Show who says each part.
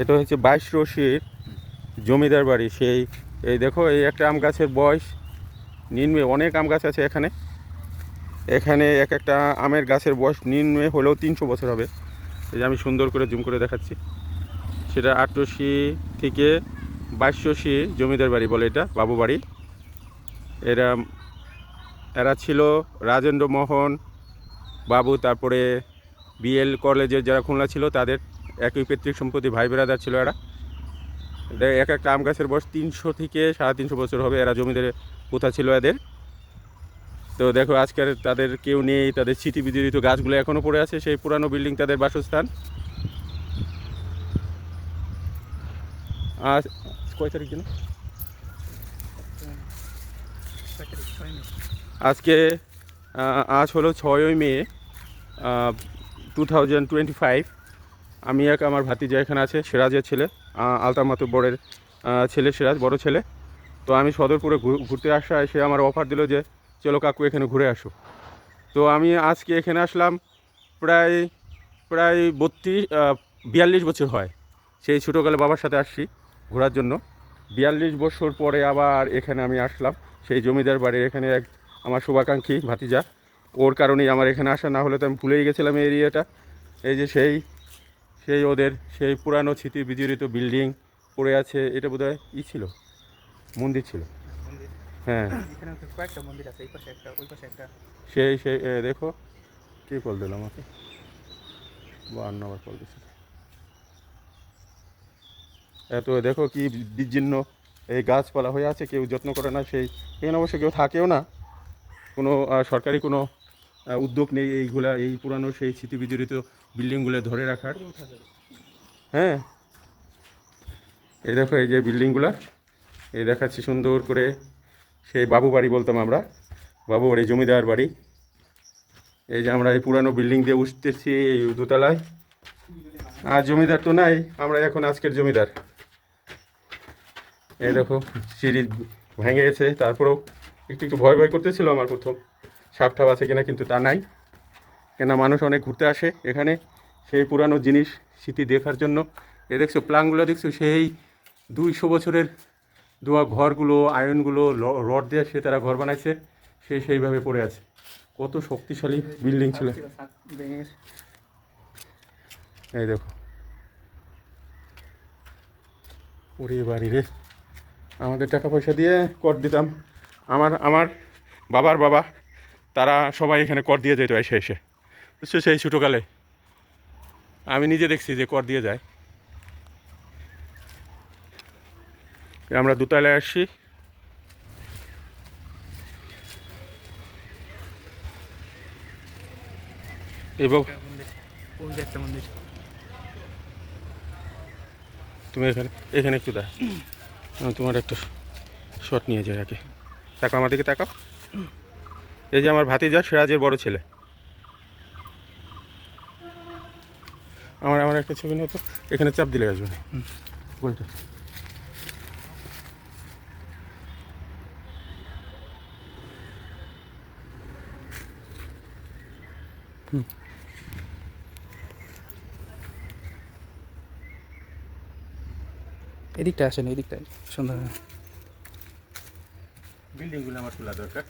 Speaker 1: এটা হচ্ছে বাইশ রশির জমিদার বাড়ি, সেই, এই দেখো, এই একটা আম গাছের বয়স, নিম্নে অনেক আম গাছ আছে এখানে। এখানে এক একটা আমের গাছের বয়স নিম্নে হলেও তিনশো বছর হবে। এই যে আমি সুন্দর করে জুম করে দেখাচ্ছি। সেটা আটরশি থেকে বাইশশি জমিদার বাড়ি বলে এটা, বাবু বাড়ি। এরা এরা ছিল রাজেন্দ্র মোহন বাবু, তারপরে বিএল কলেজের যারা খুলনা ছিল তাদের একই পৈতৃক সম্পত্তি ভাই বেড়াদার ছিল এরা। এক একটা আম গাছের বয়স তিনশো থেকে সাড়ে তিনশো বছর হবে, এরা জমিদারে কোথা ছিল এদের। তো দেখো, আজকের তাদের কেউ নেই, তাদের স্মৃতি বিজড়িত গাছগুলো এখনও পড়ে আছে, সেই পুরানো বিল্ডিং তাদের বাসস্থান। আজ কয় তারিখ যেন? আজকে আজ হলো ছয়ই May two thousand twenty five আমি এক আমার ভাতিজা এখানে আছে সিরাজের ছেলে আহ, আলতাফ মাতুব্বরের ছেলে সিরাজ বড় ছেলে। তো আমি সদরপুরে ঘুরতে আসা সে আমার অফার দিল যে চলো কাকু এখানে ঘুরে আসো। তো আমি আজকে এখানে আসলাম প্রায় প্রায় বত্রিশ বিয়াল্লিশ বছর হয়। সেই ছোটোকালে বাবার সাথে আসছি ঘোরার জন্য। বিয়াল্লিশ বছর পরে আবার এখানে আমি আসলাম। সেই জমিদার বাড়ির এখানে এক আমার শুভাকাঙ্ক্ষী ভাতিজা। ওর কারণেই আমার এখানে আসা না হলে তো আমি ভুলেই গেছিলাম এই এরিয়াটা। এই যে সেই সেই ওদের সেই পুরানো স্মৃতি বিজড়িত বিল্ডিং পড়ে আছে এটা বোধহয় ই ছিল? মন্দির ছিল। হ্যাঁ। সেই সেই দেখো কে কল দিল আমাকে? আবার কল দিচ্ছে এত দেখো কি বিচ্ছিন্ন এই গাছপালা হয়ে আছে কেউ যত্ন করে না সেই এখানে অবশ্য কেউ থাকেও না। কোনো সরকারি কোনো উদ্যোগ নেই এইগুলা, এই পুরানো সেই স্মৃতি বিজড়িত বিল্ডিংগুলো ধরে রাখার। হ্যাঁ। এই দেখো এই যে বিল্ডিংগুলা, এই দেখাচ্ছি সুন্দর করে সেই বাবু বাড়ি বলতাম আমরা, বাবু বাড়ি, জমিদার বাড়ি। এই যে আমরা এই পুরানো বিল্ডিং দিয়ে উঠতেছি এই দোতলায়। আর জমিদার তো নাই, আমরা এখন আজকের জমিদার। এই দেখো, সিঁড়ি ভেঙে গেছে, তারপরেও একটু একটু ভয় ভয় করতেছিল আমার প্রথম। সাপ ঠাপ আছে কিনা কিন্তু তা নাই। কেন মানুষ অনেক ঘুরতে আসে এখানে। সেই পুরানো জিনিস স্মৃতি দেখার জন্য। এ দেখছ প্লাংগুলো দেখছ? সেই দুইশো বছরের দোয়া ঘরগুলো, আয়নগুলো রড দিয়ে সে তারা ঘর বানাইছে। সে সেইভাবে পড়ে আছে। কত শক্তিশালী বিল্ডিং ছিল। এই দেখো। ওরে বাড়ি রে। আমাদের টাকা পয়সা দিয়ে কর দিতাম। আমার আমার বাবার বাবা তারা সবাই এখানে কর দিয়ে যেত এসে এসে। বুঝছ সেই ছোটোকালে। আমি নিজে দেখছি যে কর দিয়ে যায়। আমরা দোতলায় আসছি। এবং তুমি এখানে এখানে একটু আমি তোমার একটা শট নিয়ে যাই আগে। তাকাও আমার দিকে, তাকাও। এই যে আমার ভাতিজা সিরাজের বড় ছেলে। আমার আমার একটা ছবি নিয়ে তো এখানে চাপ দিলে আসবে
Speaker 2: এদিকটা আসেন এদিকটা সুন্দর।
Speaker 1: বিল্ডিংগুলো আমার তোলা দরকার।